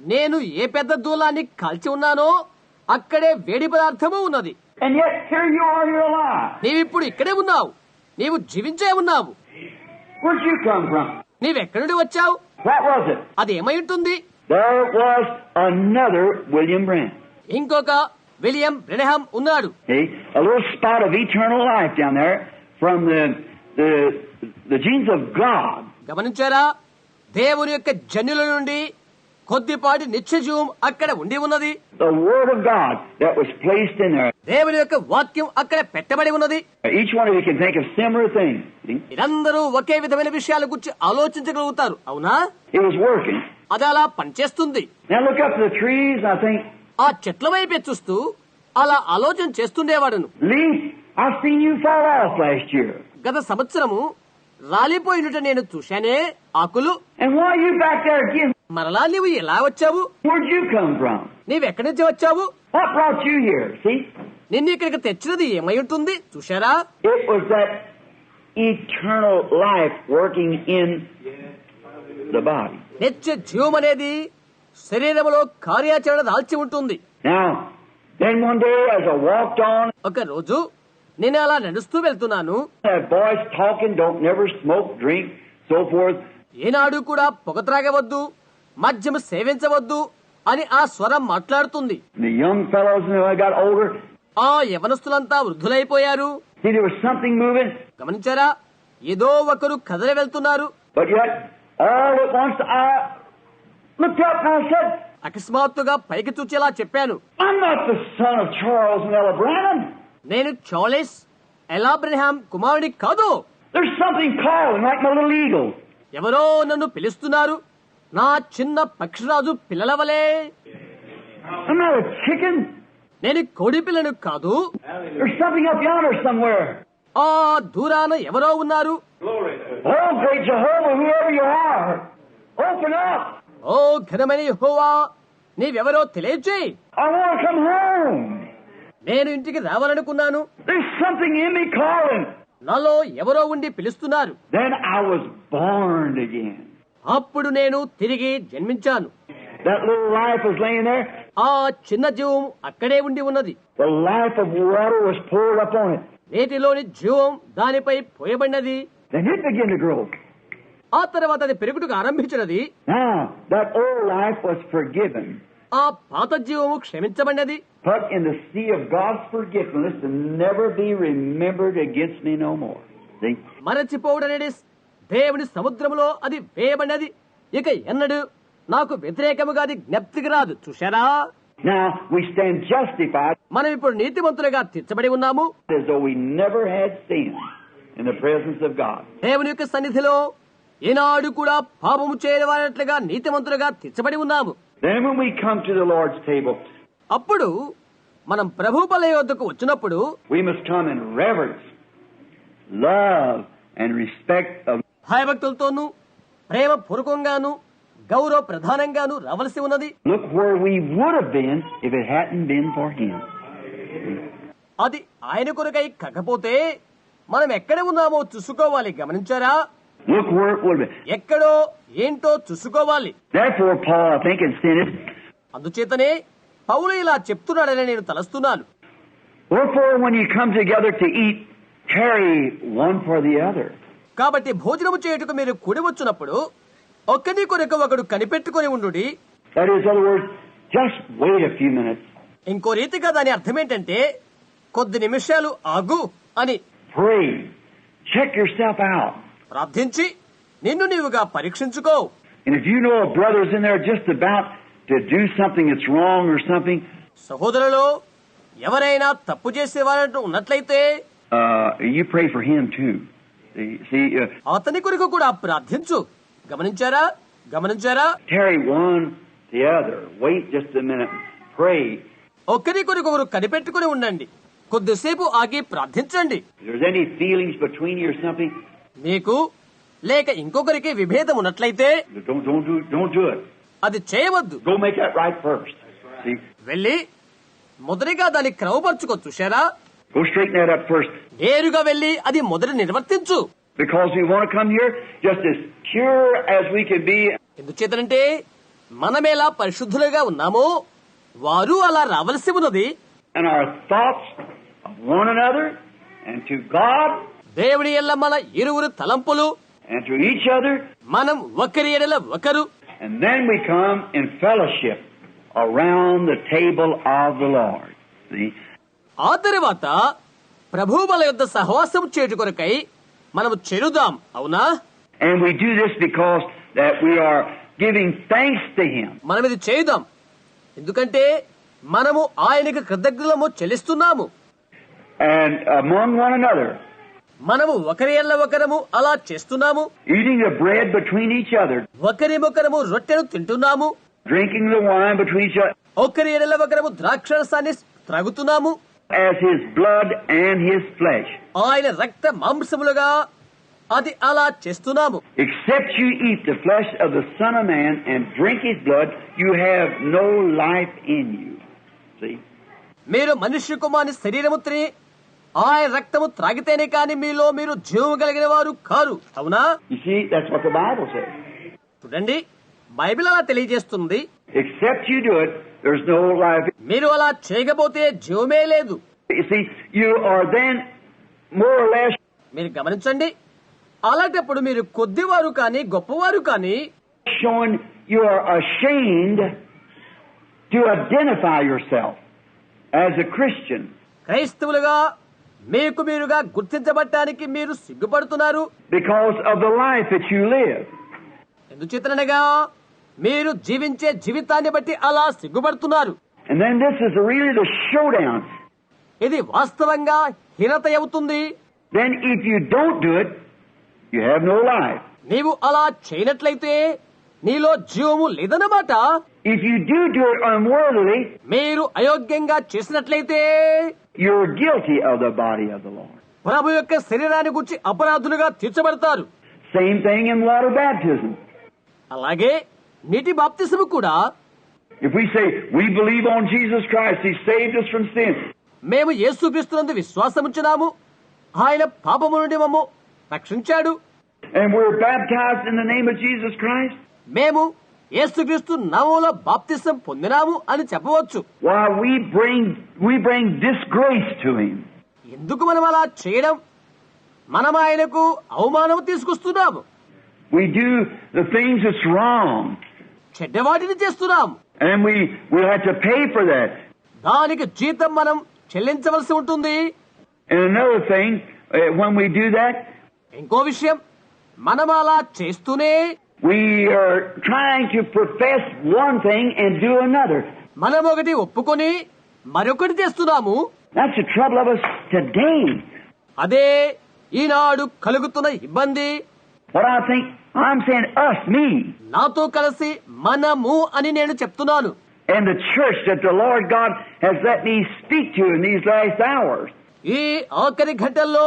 నేను ఏ పెద్ద దూలాన్ని కలిసి ఉన్నానో అక్కడే వేడి పదార్థము ఉన్నది. నీవిప్పుడు ఇక్కడే ఉన్నావు. నీవు జీవించే ఉన్నావు. నీవెక్కడ నుండి వచ్చావు? అదేమై ఉంటుంది? ఇంకొక విలియం బ్రెనహమ్ ఉన్నాడు. గమనించారా? దేవుని యొక్క జన్యుల నుండి కొద్దిపాటి నిత్య జీవం అక్కడ ఉండి ఉన్నది. దేవుని యొక్క వాక్యం అక్కడ పెట్టబడి ఉన్నది. అందరూ ఒకే విధమైన విషయాల గురించి ఆలోచించగలుగుతారు. అవునా? అది అలా పనిచేస్తుంది. ఆ చెట్ల వైపు చూస్తూ అలా ఆలోచన చేస్తుండేవాడు గత సంవత్సరము రాలిపోయినట నేను చూశానే ఆకులు. మరలా నీవు ఎలా వచ్చావు? నీవెక్కడి నుంచి వచ్చావు? నిన్ను ఇక్కడికి తెచ్చినది ఏమై ఉంటుంది చూశారా eternal life working in the body. నిత్య జీవం అనేది శరీరంలో కార్యాచరణ దాల్చి ఉంటుంది Now, then one day as I walked on, ఒక రోజు నేను అలా నడుస్తూ వెళ్తున్నాను that voice talking, don't never smoke, drink, so forth. ఏనాడు కూడా పొగ త్రాగవద్దు మద్యం సేవించవద్దు అని ఆ స్వరం మాట్లాడుతుంది. ఆ యవనస్తులంతా వృద్ధులైపోయారు. గమనించారా? ఏదో ఒకరు కదలి వెళ్తున్నారు. అకస్మాత్తుగా పైకి చూచేలా చెప్పాను. నేను చోలేస్ ఎలాబ్రహాం కుమారుడి కాదు. ఎవరో నన్ను పిలుస్తున్నారు. నా చిన్న పక్షిరాజు పిల్లలవలే. చికెన్ నేను కోడి పిల్లను కాదు. ఆ దూరాన ఎవరో ఉన్నారు. ఓ ఘనమణి హోవా నీవెవరో తెలియచే నేను ఇంటికి రావాలనుకున్నాను. నాలో ఎవరో ఉండి పిలుస్తున్నారు. అప్పుడు నేను తిరిగి జన్మించాను. ఆ చిన్న జీవం అక్కడే ఉండి ఉన్నది. నేటిలోని జీవం దానిపై పోయబడినది. ఆ తర్వాత అది పెరుగుటకు ఆరంభించినది. ఆ పాత జీవము క్షమించబడినది. But in the sea of God's దేవుని సముద్రములో అది వేయబడినది. ఇక ఎన్నడు నాకు వ్యతిరేకముగా అది జ్ఞప్తికి రాదు. చూశారా? Now, we stand justified. మనం ఇప్పుడు నీతిమంతులుగా తీర్చబడి ఉన్నాము. As though we never had sinned in the presence of God. దేవుని యొక్క సన్నిధిలో ఈనాడు కూడా పాపము చేయవారట్లుగా నీతిమంతులుగా తీర్చబడి ఉన్నాము. Then when we come to the Lord's table, అప్పుడు మనం ప్రభు బల యొద్దకు వచ్చినప్పుడు we must come in reverence, love, and respect of భయభక్తులతోనూ ప్రేమ పూర్వకంగాను గౌరవ ప్రధానంగాను రావలసి ఉన్నది అది ఆయన కొరకై కాకపోతే మనం ఎక్కడ ఉన్నామో చూసుకోవాలి. గమనించారా? ఎక్కడో ఏంటో చూసుకోవాలి. అందుచేతనే పౌలు ఇలా చెప్తున్నాడని నేను తలస్తున్నాను. Therefore, when you come. కాబట్టి భోజనము చేయటకు మీరు కూడి వచ్చినప్పుడు ఒకని కొరక ఒకడు కనిపెట్టుకుని ఉండు ఇంకో రీతిగా దాని అర్థం ఏంటంటే కొద్ది నిమిషాలు ఆగు అని. ప్రార్థించి నిన్ను నీవుగా పరీక్షించుకో. సహోదరులో ఎవరైనా తప్పు చేసే వారంటూ ఉన్నట్లయితే యూ ప్రే ఫర్ హిమ్ అతని కొరకు కూడా ప్రార్థించు. గమనించారా? గమనించారా? ఒకరి కొరకు ఒకరు కనిపెట్టుకుని ఉండండి. కొద్దిసేపు ఆగి ప్రార్థించండి. మీకు లేక ఇంకొకరికి విభేదం ఉన్నట్లయితే అది చేయవద్దు. వెళ్ళి మొదటిగా దాన్ని క్రమపరచుకో చూశారా? నేరుగా వెళ్ళి అది మొదట నిర్వర్తించు. Because you want come here just is pure as we can be ఎందుచేతంటే మనమేలా పరిశుద్ధులుగా ఉన్నాము వారు అలా రావాల్సి ఉన్నది. And our thoughts one another and to God దేవుడి యెల్ల మన ఇరువురు తలంపులు అండ్ టు ఈచ్ అదర్ మనం ఒకరి యెడల ఒకరు. And then we come in fellowship around the table of the Lord ఆ తర్వాత ప్రభువుల యొద్ద సహవాసం చేటు కొరకై మనము చెరుదాం అవునా And we do this because that we are giving thanks to Him. మనం ఇది చేయుదాం ఎందుకంటే మనము ఆయనకు కృతజ్ఞతము చెల్లిస్తున్నాము And among one another, మనము ఒకరి ఎల్ల ఒకరము అలా చేస్తున్నాము eating the bread between each other, ఒకరిమొకరము రొట్టెను తింటున్నాము drinking the wine between each other, ఒకరి ఎడల ఒకరము ద్రాక్షరసాన్ని త్రాగుతున్నాము as His blood and His flesh. ఆయన రక్త మాంసములుగా అది అలా చేస్తున్నాము Except you eat the flesh of the Son of Man and drink His blood, you have no life in you. See? మీరు మనుష్య కుమారుని శరీరము తిని ఆయన రక్తము త్రాగితేనే కాని మీలో మీరు జీవము కలిగిన వారు కారు అవునా You see, that's what the Bible says. చూడండి బైబిల్ అలా తెలియజేస్తుంది Except you do it, మీరు అలా చేయకపోతే జీవమే లేదు. మీరు గమనించండి అలాంటప్పుడు మీరు కొద్దివారు కానీ గొప్పవారు కానీ shown you are ashamed to identify yourself as a Christian క్రైస్తవులుగా మీకు మీరుగా గుర్తించబట్టడానికి మీరు సిగ్గుపడుతున్నారు. Because of the life which you live ఎందుచేతనగా మీరు జీవించే జీవితాన్ని బట్టి అలా సిగ్గుపడుతున్నారు. ఇది వాస్తవంగా హీనత అవుతుంది. నీవు అలా చేయనట్లయితే నీలో జీవము లేదన్నమాట. If you do do unworthily మీరు అయోగ్యంగా చేసినట్లయితే యూ గిల్టీ ఆఫ్ ద ప్రభు యొక్క శరీరాన్ని గురించి అపరాధులుగా తీర్చబడతారు. సేమ్ అలాగే నీటి బాప్తిసము కూడా If we say we believe on Jesus Christ, He saved us from sin, మేము యేసుక్రీస్తునందు విశ్వాసముంచున్నాము ఆయన పాపము నుండి మమ్ము రక్షించాడు and we're baptized in the name of Jesus Christ, మేము యేసుక్రీస్తు నామంలో బాప్తిసం పొందినాము అని చెప్పవచ్చు why we bring we bring disgrace to Him. ఎందుకు మనం అలా చేయడం మనం ఆయనకు అవమానం తీసుకొస్తున్నాము We do the things that's wrong, చెడ్డవాటిని చేస్తున్నాము and we we have to pay for that. దానికి జీతం మనం చెల్లించవలసి ఉంటుంది And another thing, uh, when we do that, ఇంకో విషయం మనం అలా చేస్తూనే we are trying to profess one thing and do another. మనం ఒకటి ఒప్పుకొని మరొకటి చేస్తున్నాము That's the trouble of us today. అదే ఈనాడు కలుగుతున్న ఇబ్బంది What I think, I'm saying us, me, నాతో కలిసి మనము అని నేను చెప్తున్నాను and the church that the Lord God has let me speak to in these last hours. ఈ ఆఖరి ఘట్టంలో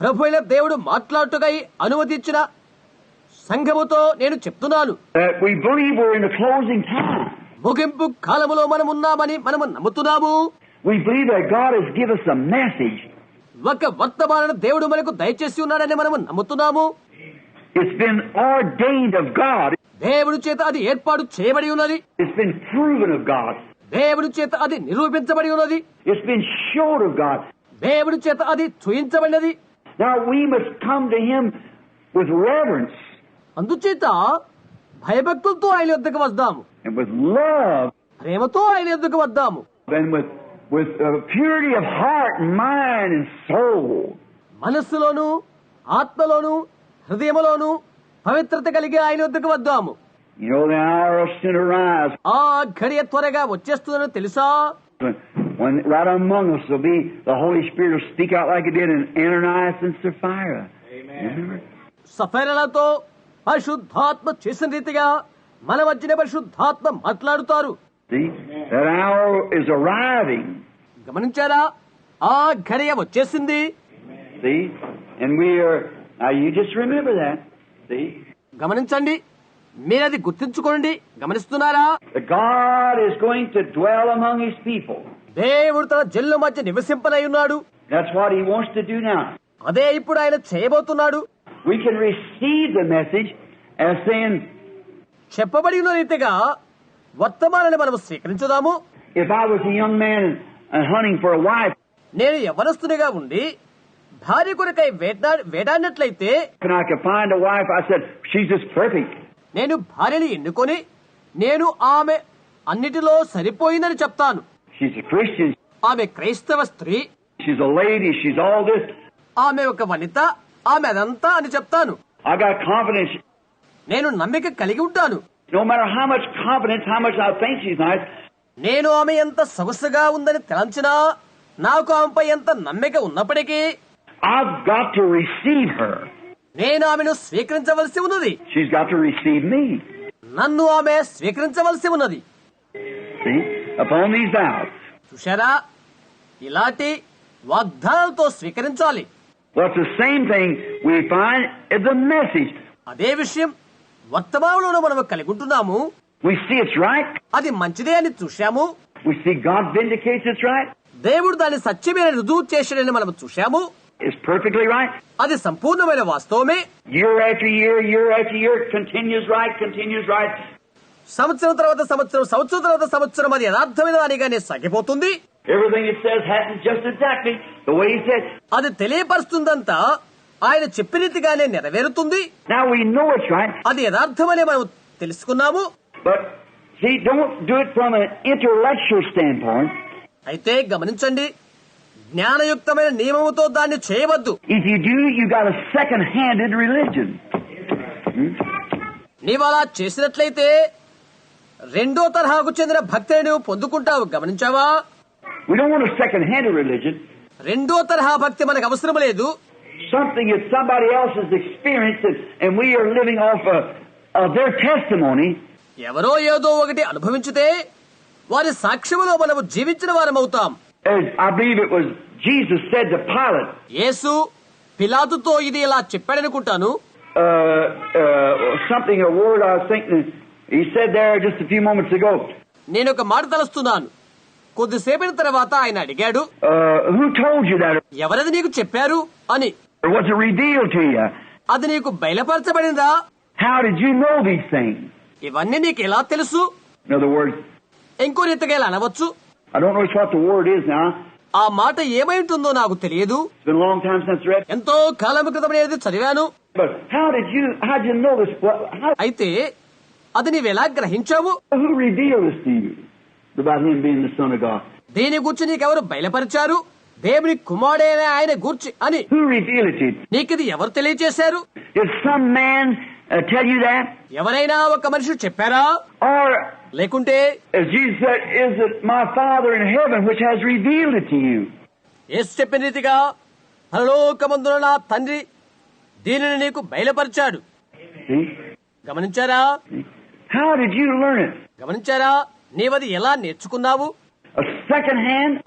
ప్రభు అయిన దేవుడు మాట్లాడుటకై అనుమతించిన సంఘముతో నేను చెప్తున్నాను That we believe we're in the closing time. ముగింపు కాలములో మనం ఉన్నామని మనము నమ్ముతున్నాము We believe that God has given us a message. ఒక వర్తమాన దేవుడు మనకు దయచేసి ఉన్నాడని మనము నమ్ముతున్నాము It's been ordained of God. దేవుడి చేత అది ఏర్పాటు చేయబడి ఉన్నది. It's been proven of God దేవుడి చేత అది నిరూపించబడి ఉన్నది. It's been shown of God దేవుడి చేత అది చూయించబడినది. Now we must come to him with reverence అందుచేత భయభక్తులతో ఆయన యొద్దకు వద్దాము. విత్ లవ్ ప్రేమతో ఆయన యొద్దకు వద్దాము. Then with with purity of heart mind and soul మనస్సులోను ఆత్మలోను హృదయములోను పవిత్రత కలిగి ఆయన వద్దకు వద్దాము ఆ ఘడియ త్వరగా వచ్చేస్తుందని తెలుసా when, right among us will be the Holy Spirit will speak out like it did in Ananias and Sapphira. సఫైరలతో పరిశుద్ధాత్మ చేసిన రీతిగా మన మధ్యన పరిశుద్ధాత్మ మాట్లాడుతారు See? That hour is arriving. గమనించారా ఆ ఘడియ వచ్చేసింది See? And we are, now you just remember that. See? గమనించండి మీరది గుర్తించుకోండి గమనిస్తున్నారా That God is going to dwell among His people. దేవుడు తన జల్లు మధ్య నివసింపనై ఉన్నాడు That's what He wants to do now. అదే ఇప్పుడు ఆయన చేయబోతున్నాడు We can receive the message as saying, చెప్పబడి ఉన్న రీతిగా వర్తమానాన్ని మనం స్వీకరించుదాము If I was a young man and, and hunting for a wife, నేను యవనస్తునిగా ఉండి భార్య కొరకై వేడానట్లయితే నేను భార్యని ఎన్నుకొని నేను ఆమె అన్నిటిలో సరిపోయిందని చెప్తాను. ఆమె క్రైస్తవ స్త్రీ. ఆమె ఒక వనిత. ఆమె అదంతా అని చెప్తాను. నేను నమ్మిక కలిగి ఉంటాను. నేను ఆమె ఎంత సొగసుగా ఉందని తలంచినా నాకు ఆమెపై ఎంత నమ్మిక ఉన్నప్పటికీ I've got to receive her. నేను ఆమెను స్వీకరించవలసి ఉన్నది She's got to receive me. నన్ను ఆమె స్వీకరించవలసి ఉన్నది See? Upon these vows. చూశారా ఇలాంటి వాగ్దానాలతో స్వీకరించాలి Well, it's the same thing we find in the message. అదే విషయం వర్తమానంలో మనం కలిగి ఉంటున్నాము We see it's right. అది మంచిదే అని చూశాము We see God vindicates it's right. దేవుడు దాన్ని సత్యమైన రుజువు చేశాడని మనం చూశాము It's perfectly right. అది సంపూర్ణమైన వాస్తవమే Year after year, year after year, it continues right, continues right. సంవత్సరం తర్వాత సంవత్సరం సంవత్సరం తర్వాత సంవత్సరం అది యథార్థమైన దానిగానే సాగిపోతుంది Everything it says happens just exactly the way He said. అది తెలియపరుస్తుందంతా ఆయన చెప్పిన రీతిగానే నెరవేరుతుంది Now we know it's right, అది యథార్థమని మనం తెలుసుకున్నాము but see, don't do it from an intellectual standpoint. అయితే గమనించండి జ్ఞానయుక్తమైన నియమముతో దాన్ని చేయవద్దు If you do, you got a second-handed religion. Hmm? నీవు అలా చేసినట్లయితే రెండో తరహాకు చెందిన భక్తిని నువ్వు పొందుకుంటావు గమనించావా We don't want a second-handed religion. రెండో తరహా భక్తి మనకు అవసరం లేదు Something that somebody else has experienced, and, and we are living off of, of their testimony. ఎవరో ఏదో ఒకటి అనుభవించితే వారి సాక్ష్యములో మనము జీవించిన వారమవుతాం As I believe it was Jesus said to Pilate, యేసు పిలాతుతో ఇది ఇలా చెప్పాడనుకుంటాను uh, uh, something, a word I was thinking, he said there just a few moments ago. నేను ఒక మాట తలుస్తున్నాను కొద్దిసేపటి తర్వాత ఆయన అడిగాడు Uh, who told you that? ఎవరది నీకు చెప్పారు అని Or was it revealed to you? అది నీకు బయలుపరచబడిందా How did you know these things? ఇవన్నీ నీకు ఎలా తెలుసు In other words, ఇంకో రీతిగా ఇలా అనవచ్చు I don't know what the word is now. ఆ మాట ఏమై నాకు తెలియదు. ఎంతో కాలం క్రితం చదివాను. అయితే అది నీవు ఎలా గ్రహించావు? దీని గురించి నీకెవరు బయలుపరిచారు? దేవుని కుమారుడైన ఆయన గుర్చి అని నీకు ఇది ఎవరు తెలియచేశారు? ఎవరైనా ఒక మనిషి చెప్పారా? లేకుంటే చెప్పిన తండ్రి దీనిని నీకు బయలుపరిచాడు. గమనించారా? గమనించారా? నీవది ఎలా నేర్చుకున్నావు?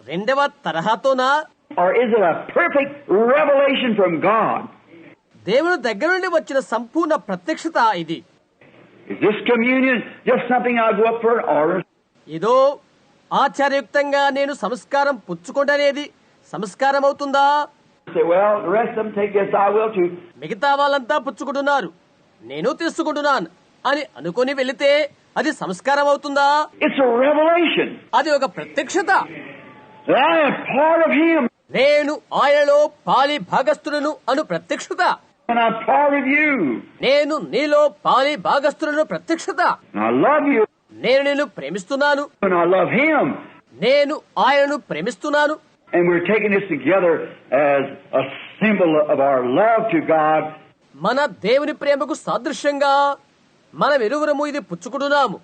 రెండవ తరహాతోనా? ఆర్ దేవుని దగ్గర నుండి వచ్చిన సంపూర్ణ ప్రత్యక్షత ఇది. Is this ఇదో ఆచారయుక్తంగా నేను సంస్కారం పుచ్చుకోండి సంస్కారం అవుతుందా మిగతా వాళ్ళంతా పుచ్చుకుంటున్నారు. నేను తీసుకుంటున్నాను అని అనుకుని వెళితే అది సంస్కారం అవుతుందా అది ఒక ప్రత్యక్షత. నేను ఆయనలో పాలి భాగస్థులను అను ప్రత్యక్షత. నేను నీలో పాలి భాగస్థులను ప్రత్యక్షత. నేను నేను ప్రేమిస్తున్నాను. నేను ఆయనను ప్రేమిస్తున్నాను. మన దేవుని ప్రేమకు సాదృశ్యంగా మనం ఇరువురము ఇది పుచ్చుకుంటున్నాము.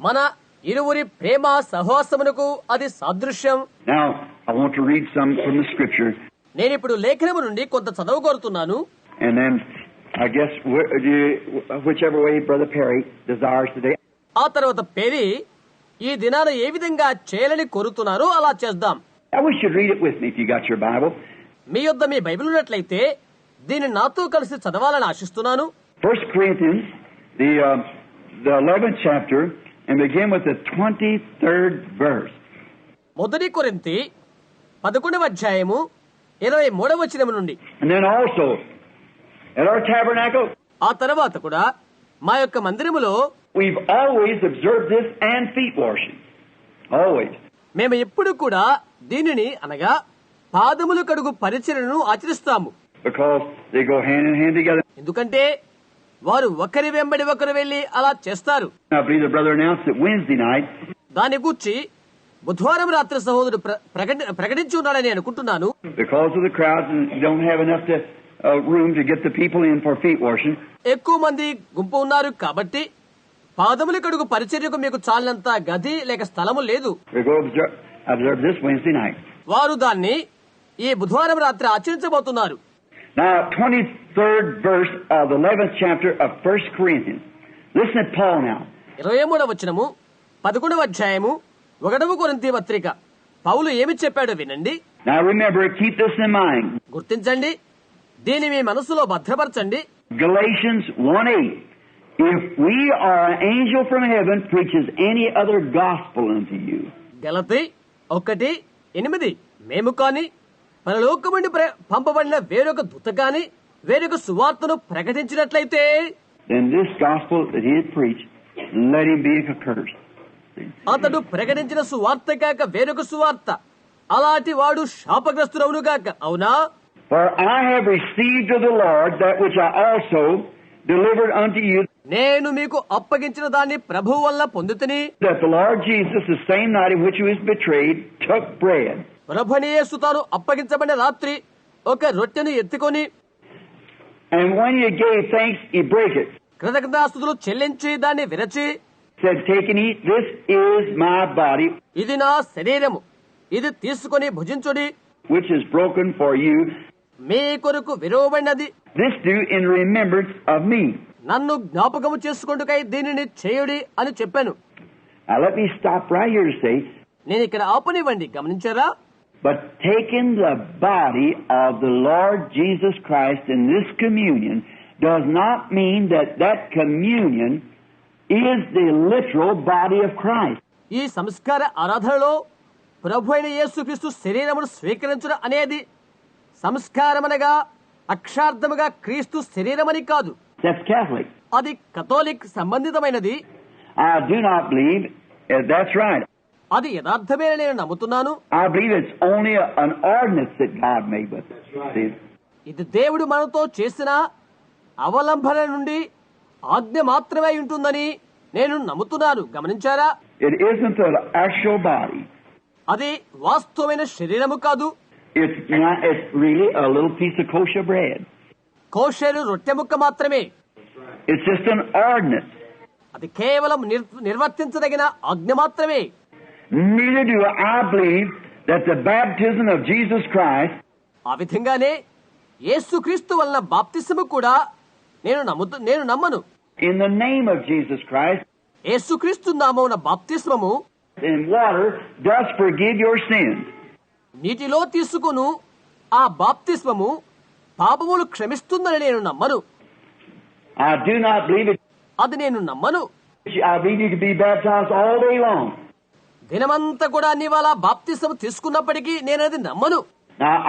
మన ఇరువురి ప్రేమ సహవాసమునకు అది సాదృశ్యం. నేను ఇప్పుడు లేఖనము నుండి కొంత చదవ కోరుతున్నాను. ఆ తర్వాత పేరి ఈ దినాన ఏ విధంగా చేయాలని కోరుతున్నారో అలా చేద్దాం. మీ యొద్ మీ బైబిల్ ఉన్నట్లయితే దీన్ని నాతో కలిసి చదవాలని ఆశిస్తున్నాను. మొదటి కొరింతి పదకొండవ అధ్యాయము ఇరవై మూడవ నుండి. ఆ తర్వాత కూడా మా యొక్క మందిరములో మేము ఎప్పుడు కూడా దీనిని అనగా పాదములు కడుగు పరిచయను ఆచరిస్తాము. ఎందుకంటే వారు ఒకరి వెంబడి ఒకరు వెళ్ళి అలా చేస్తారు. దాని గుర్చి బుధవారం రాత్రి సహోదరుడు ప్రకటించి ఉన్నాడని అనుకుంటున్నాను. ఎక్కువ మంది గుంపు ఉన్నారు కాబట్టి పాదముల కడుగు పరిచర్యకు మీకు చాలినంత గది లేక స్థలము లేదు. వారు దాన్ని ఈ బుధవారం రాత్రి ఆచరించబోతున్నారు. ఇరవై మూడవ వచ్చినము పదకొండవ అధ్యాయము ఒకటవ కొరింతి పత్రిక. పౌలు ఏమి చెప్పాడు వినండి. గుర్తించండి. దీని మీ మనసులో భద్రపరచండి. గలతి ఒకటి ఎనిమిది. మేము కాని మన లోకముండి పంపబడిన వేరొక దూత కాని వేరొక సువార్తను ప్రకటించినట్లయితే? అతడు ప్రకటించిన సువార్త కాక వేరొక సువార్త అలాంటి వాడు శాపగ్రస్తుడవును గాక అవునా For I have received of the Lord that which I also delivered unto you, నేను మీకు అప్పగించిన దాన్ని ప్రభువు వల్ల పొందుతుని that the Lord Jesus, the same night in which he was betrayed, took bread. ప్రభునియేసు తాను అప్పగించబడిన రాత్రి ఒక రొట్టెను ఎత్తుకొని And when he gave thanks, he brake it. కృతజ్ఞతాస్తుతులు చెల్లించి దాన్ని విరచి Said, Take and eat, this is my body, ఇది నా శరీరము ఇది తీసుకొని భుజించుడి which is broken for you. మీ కొరకు విలువబడినది This do in remembrance of me. నన్ను జ్ఞాపకము చేసుకుంటుకై దీనిని చేయుడి అని చెప్పాను Now let me stop right here to say, నేను ఇక్కడ ఆపనివ్వండి గమనించారా but taking the body of the Lord Jesus Christ in this communion does not mean that that communion is the literal body of Christ. ఈ సంస్కార ఆరాధనలో ప్రభు అయిన యేసుక్రీస్తు శరీరమును స్వీకరించడం అనేది సంస్కారమనగా అక్షార్థముగా క్రీస్తు శరీరమని కాదు. అది కథోలిక్ సంబంధితమైనది I do not believe that's right. అది యథార్థమేనని నేను నమ్ముతున్నాను I believe it's only a, an ordinance that God made with it. See? ఇది దేవుడు మనతో చేసిన అవలంబన నుండి ఆజ్ఞ మాత్రమే ఉంటుందని నేను నమ్ముతున్నాను. గమనించారా? అది వాస్తవమైన శరీరము కాదు. కోషరు రొట్టె ముక్క మాత్రమే. అది కేవలం నిర్వర్తించదగిన ఆజ్ఞ మాత్రమే. ఆ విధంగానే యేసుక్రీస్తు వలన బాప్తిసము కూడా నేను నమ్ముతు నేను నమ్మను. In the name of Jesus Christ యేసుక్రీస్తు నామమున బాప్తిస్మము. In water does forgive your sin నీటిలో తీసుకొను ఆ బాప్తిస్మము పాపములు క్షమిస్తుందని నేను నమ్మను. I do not believe it అది నేను నమ్మను. I need to be baptized all day long దినమంతా కూడా నీవల బాప్తిసం తీసుకున్నప్పటికీ నేను అది నమ్మను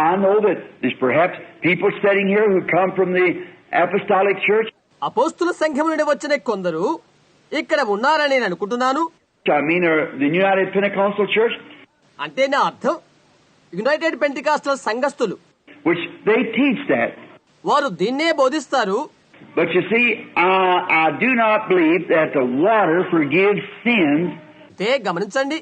I know that this perhaps people standing here who come from the apostolic church. అపోస్తుల సంఘం నుండి వచ్చిన కొందరు ఇక్కడ ఉన్నారని నేను అనుకుంటున్నాను I mean, or the United Pentecostal Church, అంటే నా అర్థం యునైటెడ్ పెంటికాస్టల్ సంఘస్థులు which they teach that. వారు దీన్నే బోధిస్తారు But you see, I, I do not believe that the water forgives sins, అయితే గమనించండి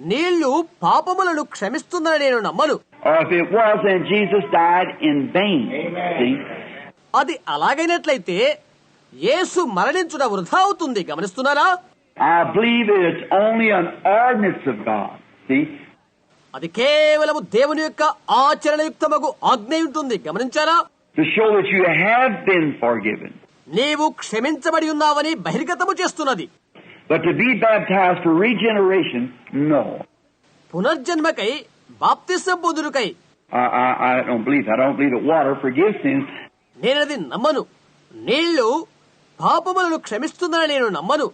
నీళ్ళు పాపములను క్షమిస్తుందని నేను నమ్మను or if it was, then Jesus died in vain. See? అది అలాగైనట్లయితే యేసు మరణించుట వృధా అవుతుంది గమనిస్తున్నారా? అది కేవలము దేవుని యొక్క ఆచరణయుక్తమగు ఆజ్ఞ ఉంటుంది గమనించారా To show that you have been forgiven. నీవు క్షమించబడి ఉన్నావని బహిర్గతము చేస్తున్నది But to be baptized for regeneration, no. పునర్జన్మకై బాప్తిసం పొందుడుకై I, I, I don't believe. I don't believe that water forgives sins. నేనది నమ్మను. నీళ్ళు పాపములను క్షమిస్తుందని నేను నమ్మను.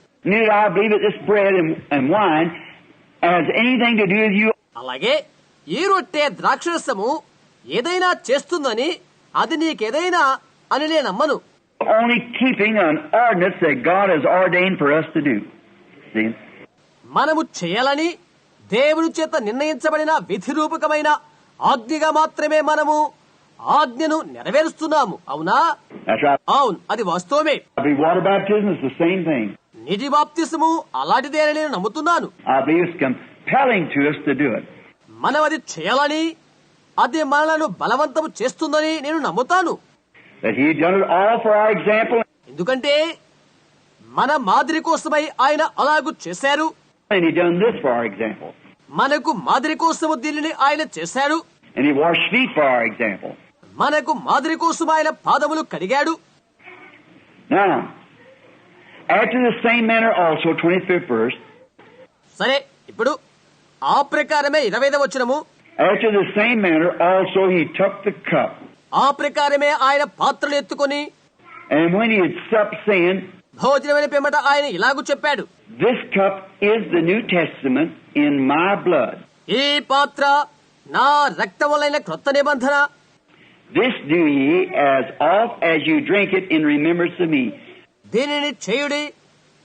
అలాగే ఈ రొట్టె ద్రాక్షరసము ఏదైనా చేస్తుందని అది నీకేదైనా అని నేను నమ్మను. మనము చేయాలని దేవుడి చేత నిర్ణయించబడిన విధి రూపకమైన ఆజ్ఞగా మాత్రమే మనము ఆజ్ఞను నెరవేరుస్తున్నాము అవునా? అవును అది వాస్తవమే. నిజి బాప్తిసము అలాంటిదేనని నేను నమ్ముతున్నాను మనం అది చేయాలని అది మనలను బలవంతం చేస్తుందని నేను నమ్ముతాను. ఎందుకంటే మన మాదిరి కోసమై ఆయన అలాగూ చేశారు. మనకు మాదిరి కోసము దీనిని ఆయన చేశాడు మనకు మాదిరి కోసం ఆయన పాదములు కడిగాడు. సరే ఇప్పుడు ఆ ప్రకారమే ఇరవై వచ్చినము ఆ ప్రకారమే ఆయన పాత్రలు ఎత్తుకుని భోజనమైన పిమ్మట ఆయన ఇలాగూ చెప్పాడు. This cup is the new testament in my blood ఈ పాత్ర నా రక్తములైన క్రొత్త నిబంధన. This do ye as oft as you drink it in remembrance of me. దీనిని చేయుడి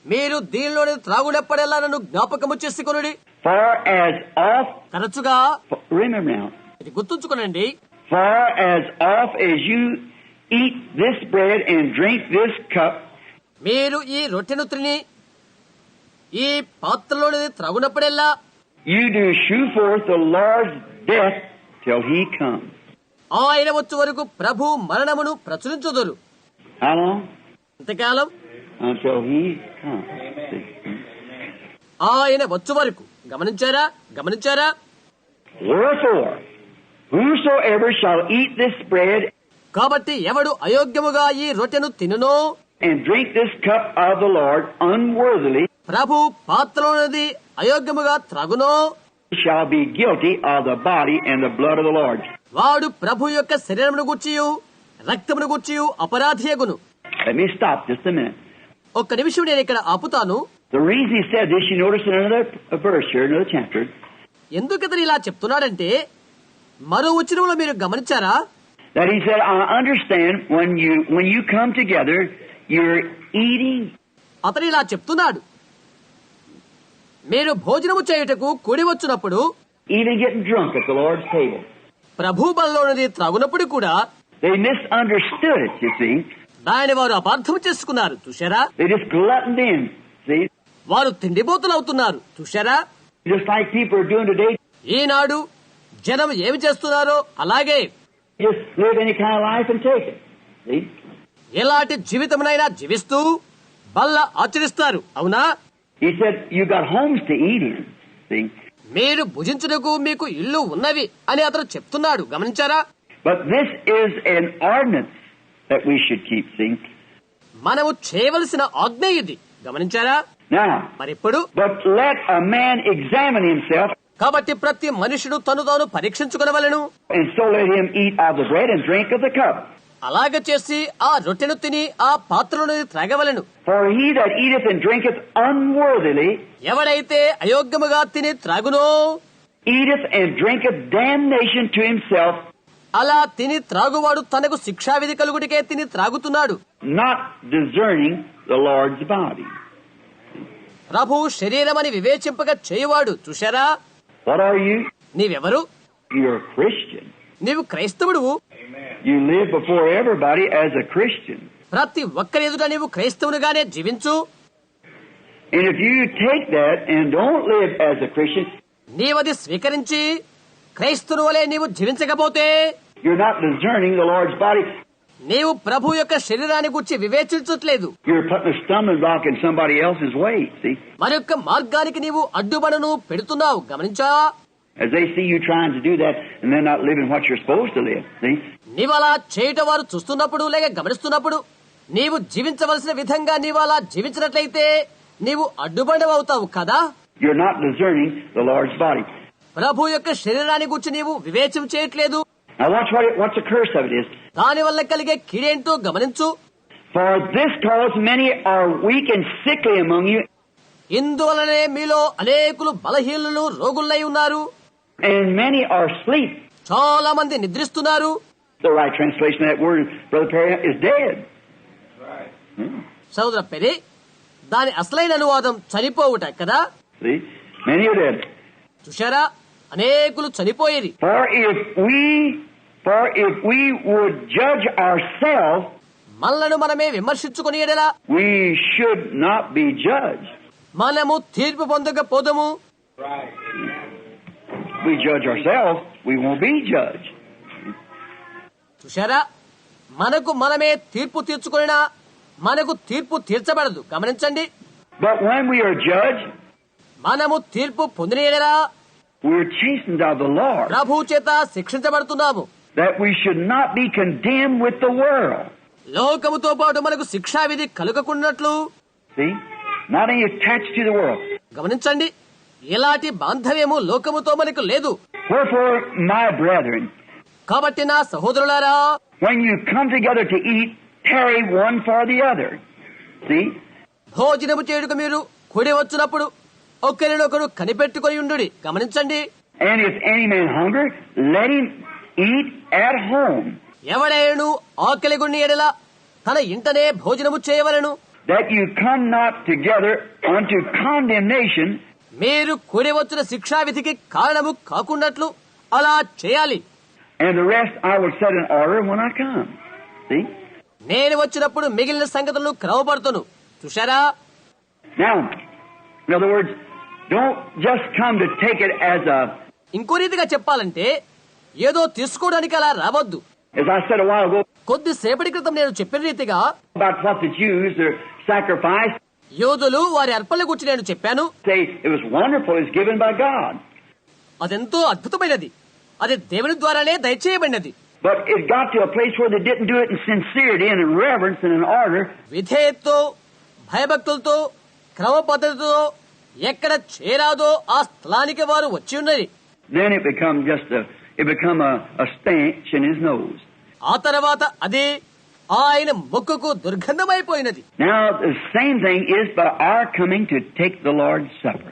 మీరు దీనిలోని త్రాగుడెప్పడల్లా నన్ను జ్ఞాపకము చేసుకొనుడి For as oft, తరచుగా remember now, ఇది గుర్తుంచుకోనండి for as oft as you eat this bread and drink this cup, మీరు ఈ రొట్టెను తిని ఈ పాత్రలోని త్రాగునప్పుడెల్లా you do shew forth the Lord's death till he comes. ఆయన వచ్చే వరకు ప్రభు మరణమును ప్రచురించదురు. ఆయన వచ్చే వరకు. గమనించారా? గమనించారా? కాబట్టి ఎవడు అయోగ్యముగా ఈ రొట్టెను తిననో? ప్రభు పాత్రలోనిది అయోగ్యముగా త్రగునో? Shall be guilty of the body and the blood of the Lord వాడు ప్రభు యొక్క శరీరమును గుర్చియు రక్తమును గుర్చియు అపరాధియగును. ఒక్క నిమిషం నేను ఇక్కడ ఆపుతాను The reason he said this, you notice in another verse here, another chapter, ఎందుకు ఇతను ఇలా చెప్తున్నాడంటే మరో ఉచితంలో మీరు గమనించారా that he said, I understand when you when you come together, you're eating అతను ఇలా చెప్తున్నాడు మీరు భోజనము చేయుటకు కూడి వచ్చినప్పుడు even getting drunk at the Lord's table. ప్రభు బలలోనిది త్రాగునప్పుడు కూడా They misunderstood it, you see. దానిని వారు అపార్థం చేసుకున్నారు చూశారా They just gluttoned in. See? వారు తిండిపోతులు అవుతున్నారు చూశారా Just like people are doing today, ఈనాడు జనం ఏమి చేస్తున్నారో అలాగే just live any kind of life and take it. See? ఎలాంటి జీవితమునైనా జీవిస్తూ బల్ల ఆచరిస్తారు అవునా He said, You got homes to eat in. See? మీరు భుజించుటకు మీకు ఇల్లు ఉన్నవి అని అతను చెప్తున్నాడు. గమనించారా? Should keep. See? మనము చేయవలసిన ఆజ్ఞ ఇది. గమనించారా? మరిప్పుడు? a man examine himself, కాబట్టి ప్రతి మనుషుడు తను తాను పరీక్షించుకునవలను. అలాగ చేసి ఆ రొట్టెను తిని ఆ పాత్రలోని త్రాగవలను. ఎవడైతే అయోగ్యముగా తిని త్రాగునో అలా తిని త్రాగువాడు తనకు శిక్షా శిక్షావిధి కలుగుడికే తిని త్రాగుతున్నాడు. ప్రభు శరీరం అని వివేచింపక చేయువాడు చూశారా? నీవెవరు? నీవు క్రైస్తవుడు you live before everybody as a Christian ప్రతి ఒక్కరి ఎదుట నీవు క్రైస్తవునిగానే జీవించు. In if you take that and don't live as a Christian నీవు అది స్వీకరించి క్రైస్తవు వలే నీవు జీవించకపోతే you are not discerning the Lord's body నీవు ప్రభు యొక్క శరీరాన్ని గురించి వివేచించట్లేదు. మరొక మార్గానికి నీవు అడ్డుబడును పెడుతున్నావు గమనించా? As they see you trying to do that? నీవు అలా చేయట వారు చూస్తున్నప్పుడు లేక గమనిస్తున్నప్పుడు నీవు జీవించవలసిన విధంగా నీవు అలా జీవించినట్లయితే నీవు అడ్డుబడవవుతావు కదా You're not discerning the Lord's body. ప్రభు యొక్క శరీరాన్ని గురించి నీవు వివేచన చేయట్లేదు Now watch what it, what's the curse of it is. దాని వల్ల కలిగే కీడేంటో గమనించు For this cause many are weak and sickly among you, ఇందువలనే మీలో అనేకులు బలహీనులు రోగులై ఉన్నారు and many are asleep. చాలా మంది నిద్రిస్తున్నారు The right translation of that word, Brother Perry, is dead. Hmm. సోదర పెరి దాని అసలైన అనువాదం చనిపోవుట కదా See? Many of them. చూశారా అనేకులు చనిపోయేది For if we, for if we would judge ourselves, మనలను మనమే విమర్శించుకుని ఎడలా we should not be judged. మనము తీర్పు పొందకపోదము We judge ourselves, we won't be judged. చూశారా? మనకు మనమే తీర్పు తీర్చుకునినా మనకు తీర్పు తీర్చబడదు. గమనించండి. మనము తీర్పు పొందినగరా ప్రభు చేత శిక్షించబడుతున్నాము. లోకముతో పాటు మనకు శిక్షావిధి కలగకున్నట్లు గమనించండి. ఇలాంటి బాంధవ్యము లోకముతో మనకు లేదు. మై బ్రదర్ కాబట్టి నా సహోదరులారా when you come together to eat, tarry one for the other. See? భోజనము చేయుటకు మీరు కూడి వచ్చినప్పుడు ఒకరినొకరు కనిపెట్టుకొని ఉండు గమనించండి And if any man hunger, let him eat at home, ఎవడేను ఆకలిగొన్ని ఎడల తన ఇంటనే భోజనము చేయవలను that you come not together unto condemnation, మీరు కూడి వచ్చిన శిక్షా విధికి కారణము కాకున్నట్లు అలా చేయాలి and the rest I will set in order when I come. See? నేను వచ్చినప్పుడు మిగిలిన సంగతులను క్రమపడుతును చూశారా Now, in other words, don't just come to take it as a, ఇంకో రీతిగా చెప్పాలంటే ఏదో తీసుకోవడానికి అలా రావద్దు as I said a while ago, కొద్దిసేపటి క్రితం నేను చెప్పిన రీతిగా about what the Jews, their sacrifice, యోధులు వారి అర్పణ గురించి నేను చెప్పాను say it was wonderful, it was given by God. అదెంతో అద్భుతమైనది అది దేవుని ద్వారానే దయచేయబడినది But it got to a place where they didn't do it in sincerity and in reverence and in order. విధేయతతో భయభక్తులతో క్రమ పద్ధతితో ఎక్కడ చేరాదో ఆ స్థలానికి వారు వచ్చి ఉన్నది Then it become just a, it become a, a stench in his nose. ఆ తర్వాత అదే ఆయన ముక్కుకు దుర్గంధమైపోయినది Now the same thing is by our coming to take the Lord's Supper.